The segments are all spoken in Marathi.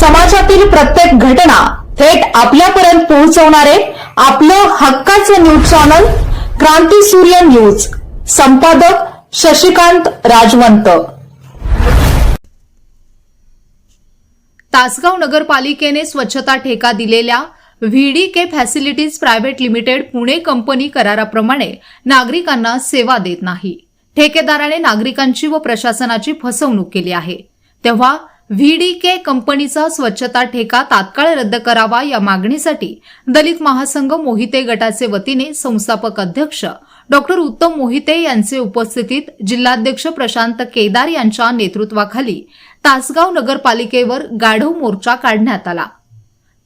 समाजातील प्रत्येक घटना थेट आपल्यापर्यंत पोहोचवणारे आपलं हक्काचं न्यूज चॅनल क्रांती सूर्य न्यूज. संपादक शशिकांत राजवंत. तासगाव नगरपालिकेने स्वच्छता ठेका दिलेल्या VD K facilities private limited Pune company कराराप्रमाणे नागरिकांना सेवा देत नाही. ठेकेदाराने नागरिकांची व प्रशासनाची फसवणूक केली आहे. तेव्हा व्हीडीके कंपनीचा स्वच्छता ठेका तात्काळ रद्द करावा या मागणीसाठी दलित महासंघ मोहिते गटाचे वतीने संस्थापक अध्यक्ष डॉक्टर उत्तम मोहिते यांचे उपस्थितीत जिल्हाध्यक्ष प्रशांत केदार यांच्या नेतृत्वाखाली तासगाव नगरपालिकेवर गाढव मोर्चा काढण्यात आला.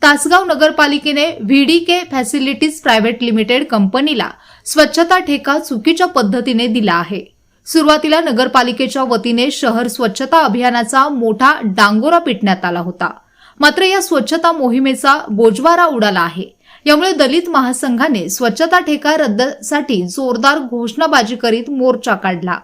तासगाव नगरपालिकेने व्हीडीके फॅसिलिटीज प्रायव्हेट लिमिटेड कंपनीला स्वच्छता ठेका चुकीच्या पद्धतीने दिला आहे. सुरुवातीला नगरपालिकेच्या वतीने शहर स्वच्छता अभियानाचा मोठा डांगोरा पिटण्यात आला होता. मात्र या स्वच्छता मोहिमेचा बोजवारा उडाला आहे. यामुळे दलित महासंघाने स्वच्छता ठेका रद्दसाठी जोरदार घोषणाबाजी करीत मोर्चा काढला.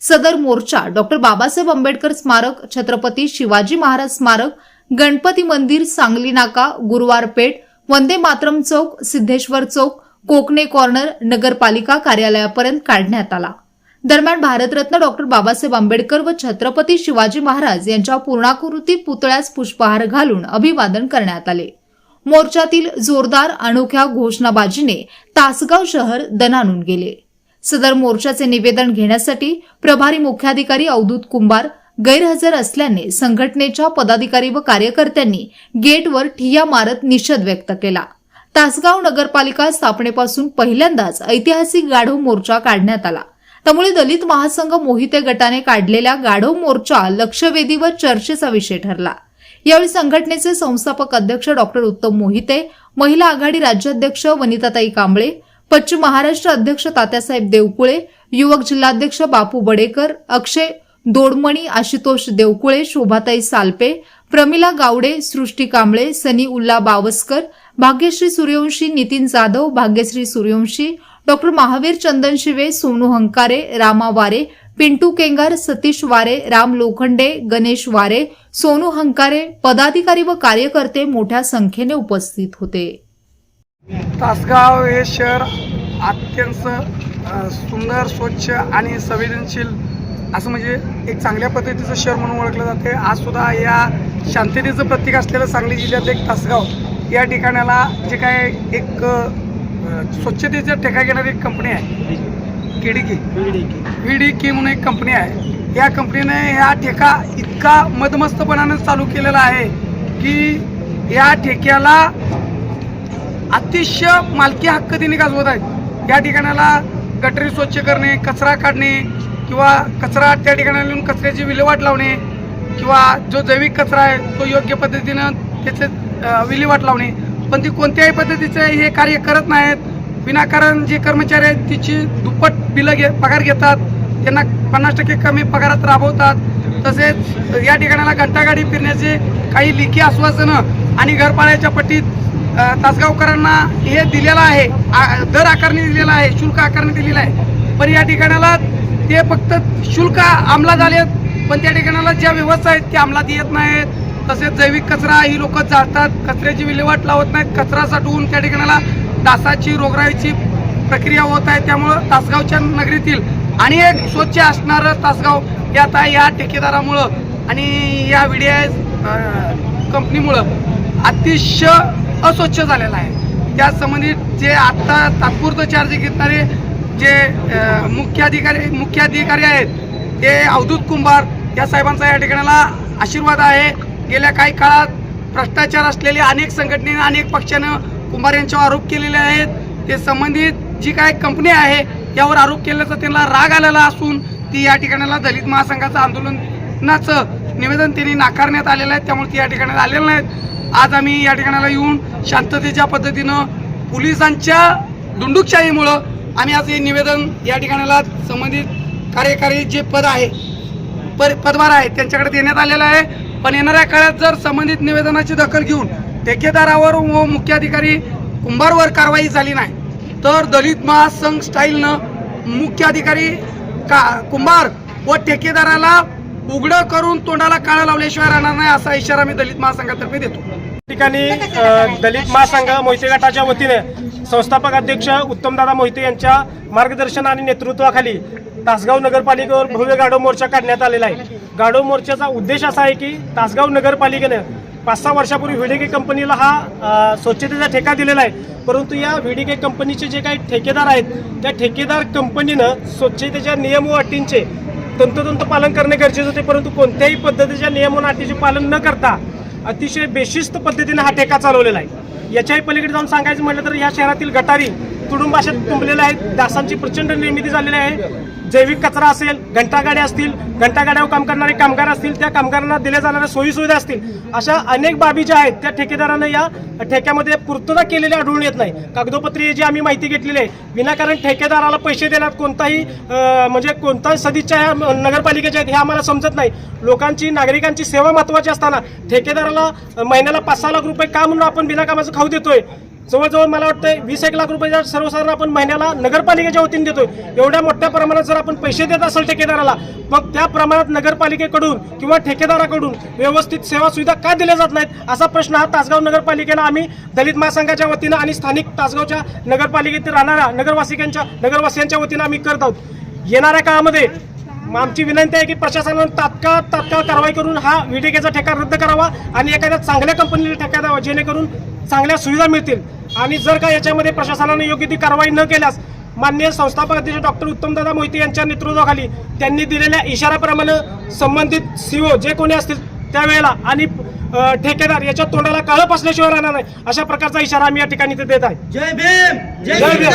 सदर मोर्चा डॉक्टर बाबासाहेब आंबेडकर स्मारक छत्रपती शिवाजी महाराज स्मारक गणपती मंदिर सांगली नाका गुरुवार पेठ वंदे मातरम चौक सिद्धेश्वर चौक कोकणे कॉर्नर नगरपालिका कार्यालयापर्यंत काढण्यात आला. दरम्यान भारतरत्न डॉक्टर बाबासाहेब आंबेडकर व छत्रपती शिवाजी महाराज यांच्या पूर्णाकृती पुतळ्यास पुष्पहार घालून अभिवादन करण्यात आले. मोर्चातील जोरदार अनोख्या घोषणाबाजीने तासगाव शहर दणानून गेले. सदर मोर्चाचे निवेदन घेण्यासाठी प्रभारी मुख्याधिकारी अवधूत कुंभार गैरहजर असल्याने संघटनेच्या पदाधिकारी व कार्यकर्त्यांनी गेटवर ठिय्या मारत निषेध व्यक्त केला. तासगाव नगरपालिका स्थापनेपासून पहिल्यांदाच ऐतिहासिक गाढव मोर्चा काढण्यात आला. त्यामुळे दलित महासंघ मोहिते गटाने काढलेल्या गाढव मोर्चा लक्षवेधी व चर्चेचा विषय ठरला. यावेळी संघटनेचे संस्थापक अध्यक्ष डॉक्टर उत्तम मोहिते महिला आघाडी राज्याध्यक्ष वनिताताई कांबळे पश्चिम महाराष्ट्र अध्यक्ष तात्यासाहेब देवकुळे युवक जिल्हाध्यक्ष बापू बडेकर अक्षय दोडमणी आशुतोष देवकुळे शोभाताई सालपे प्रमिला गावडे सृष्टी कांबळे सनी उल्ला बावस्कर भाग्यश्री सूर्यवंशी नितीन जाधव भाग्यश्री सूर्यवंशी डॉक्टर महावीर चंदन शिवे सोनू हंकारे रामा वारे पिंटू केंगार सतीश वारे राम लोखंडे गणेश वारे सोनू हंकारे पदाधिकारी व कार्यकर्ते मोठ्या संख्येने उपस्थित होते. तासगाव हे शहर अत्यंत सुंदर स्वच्छ आणि संवेदनशील असं म्हणजे एक चांगल्या पद्धतीचं शहर म्हणून ओळखलं जाते. आज सुद्धा या शांततेचं प्रतीक असलेलं सांगली जिल्ह्यात एक तासगाव या ठिकाणाला जे काय एक स्वच्छतेचा ठेका घेणारी एक कंपनी आहे. केडीकी. व्ही डी की म्हणून एक कंपनी आहे. या कंपनीने या ठेका इतका मदमस्तपणानं चालू केलेला आहे की या ठेक्याला अतिशय मालकी हक्क त्यांनी गाजवत आहेत. या ठिकाणाला गटरी स्वच्छ करणे कचरा काढणे किंवा कचरा त्या ठिकाणाला नेऊन कचऱ्याची विल्हेवाट लावणे किंवा जो जैविक कचरा आहे तो योग्य पद्धतीनं त्याचे विल्हेवाट लावणे पण ती कोणत्याही पद्धतीचं हे कार्य करत नाहीत. विनाकारण जे कर्मचारी आहेत तिची दुप्पट बिलं घे पगार घेतात. त्यांना पन्नास टक्के कमी पगारात राबवतात. तसेच या ठिकाणाला घंटागाडी फिरण्याचे काही लेखी आश्वासनं आणि घरपाळ्याच्या पट्टीत तासगावकरांना हे दिलेलं आहे. आ- दर आकारणी दिलेला आहे शुल्क आकारणी दिलेलं आहे. पण या ठिकाणाला ते फक्त शुल्क अंमलात आले पण त्या ठिकाणाला ज्या व्यवस्था आहेत त्या अंमलात येत नाहीत. तसेच जैविक कचरा ही लोक जाळतात. कचऱ्याची विल्हेवाट लावत नाहीत. कचरा साठवून त्या ठिकाणाला डासाची रोगराईची प्रक्रिया होत आहे. त्यामुळं तासगावच्या नगरीतील आणि एक स्वच्छ असणारं तासगाव हे आता या ठेकेदारामुळं आणि या व्हिडिओ कंपनीमुळं अतिशय अस्वच्छ झालेला आहे. त्या संबंधित जे आत्ता तात्पुरतं चार्ज घेणारे जे मुख्याधिकारी मुख्य अधिकारी मुख्य अधिकारी आहेत ते अवधूत कुंभार या साहेबांचा या ठिकाणाला आशीर्वाद आहे. गेल्या काही काळात भ्रष्टाचार असलेले अनेक संघटनेने अनेक पक्षानं कुंभार यांच्यावर आरोप केलेले आहेत. ते संबंधित जी काय कंपनी आहे यावर आरोप केल्याचा त्यांना राग आलेला असून ती या ठिकाणाला दलित महासंघाचं आंदोलनाचं निवेदन त्यांनी नाकारण्यात आलेलं आहे. त्यामुळे ती या ठिकाणाला आलेलं नाहीत. आज आम्ही या ठिकाणाला येऊन शांततेच्या पद्धतीनं पोलिसांच्या दुंडुकशाहीमुळं आम्ही आज हे निवेदन या ठिकाणाला संबंधित कार्यकारी जे पद आहे पर पदभार आहे त्यांच्याकडे देण्यात आलेलं आहे. पण येणाऱ्या काळात जर संबंधित निवेदनाची दखल घेऊन ठेकेदारावर व मुख्याधिकारी कुंभारवर कारवाई झाली नाही तर दलित महासंघ स्टाईलनं मुख्याधिकारी का कुंभार व ठेकेदाराला उघडं करून तोंडाला काळा लावल्याशिवाय राहणार नाही असा इशारा मी दलित महासंघातर्फे देतो. ठिकाणी दलित महासंघ मोहिते गटाच्या वतीने संस्थापक अध्यक्ष उत्तमदादा मोहिते यांच्या मार्गदर्शन आणि नेतृत्वाखाली तासगाव नगरपालिकेवर भव्य गाडो मोर्चा काढण्यात आलेला आहे. गाडो मोर्चाचा उद्देश असा आहे की तासगाव नगरपालिकेनं पाच सहा वर्षापूर्वी व्हिडीके कंपनीला हा स्वच्छतेचा ठेका दिलेला आहे. परंतु या व्हिडीके कंपनीचे जे काही ठेकेदार आहेत त्या ठेकेदार कंपनीनं स्वच्छतेच्या नियम व अटींचे तंतोतंत पालन करणे गरजेचे होते. परंतु कोणत्याही पद्धतीच्या नियम व अटीचे पालन न करता अतिशय बेशिस्त पद्धतीने हा ठेका चालवलेला आहे. याच्याही पलीकडे जाऊन सांगायचं म्हटलं तर या शहरातील गटारी तुडुंबाशात तुंबलेले आहेत. डासांची प्रचंड निर्मिती झालेली आहे. जैविक कचरा असेल घंटागाड्या असतील घंटागाड्यावर काम करणारे कामगार असतील त्या कामगारांना दिल्या जाणाऱ्या सोयीसुविधा असतील. अशा अनेक बाबी ज्या आहेत त्या ठेकेदारांना या ठेक्यामध्ये पूर्तता केलेली आढळून येत नाही. कागदोपत्री जी आम्ही माहिती घेतलेली आहे विनाकारण ठेकेदाराला पैसे देण्यात कोणताही म्हणजे कोणताही सदिच्छा ह्या नगरपालिकेच्या आहेत हे आम्हाला समजत नाही. लोकांची नागरिकांची सेवा महत्वाची असताना ठेकेदाराला महिन्याला पाच सहा लाख रुपये का म्हणून आपण बिनाकामाचं खाऊ देतोय? जवळजवळ मला वाटतं वीस एक लाख रुपये जर सर्वसाधारण आपण महिन्याला नगरपालिकेच्या वतीने देतोय. एवढ्या मोठ्या प्रमाणात जर आपण पैसे देत असेल ठेकेदाराला मग त्या प्रमाणात नगरपालिकेकडून किंवा ठेकेदाराकडून व्यवस्थित सेवा सुविधा का दिल्या जात नाहीत? असा प्रश्न हा तासगाव नगरपालिकेला आम्ही दलित महासंघाच्या वतीनं आणि स्थानिक तासगावच्या नगरपालिकेतील राहणाऱ्या नगरवासिकांच्या नगरवासियांच्या वतीनं आम्ही करत आहोत. येणाऱ्या काळामध्ये आमची विनंती आहे की प्रशासनानं तात्काळ तात्काळ कारवाई करून हा व्हिडिओचा ठेका रद्द करावा आणि एखाद्या चांगल्या कंपनीला ठेका द्यावा जेणेकरून चांगल्या सुविधा मिळतील. आणि जर का याच्यामध्ये प्रशासनाने योग्य ती कारवाई न केल्यास माननीय संस्थापक अध्यक्ष डॉक्टर उत्तमदादा मोहिते यांच्या नेतृत्वाखाली त्यांनी दिलेल्या इशाऱ्याप्रमाणे संबंधित सीओ जे कोणी असतील त्यावेळेला आणि ठेकेदार याच्या तोंडाला काळं असल्याशिवाय राहणार नाही अशा प्रकारचा इशारा आम्ही या ठिकाणी देत आहे. जय भीम! जय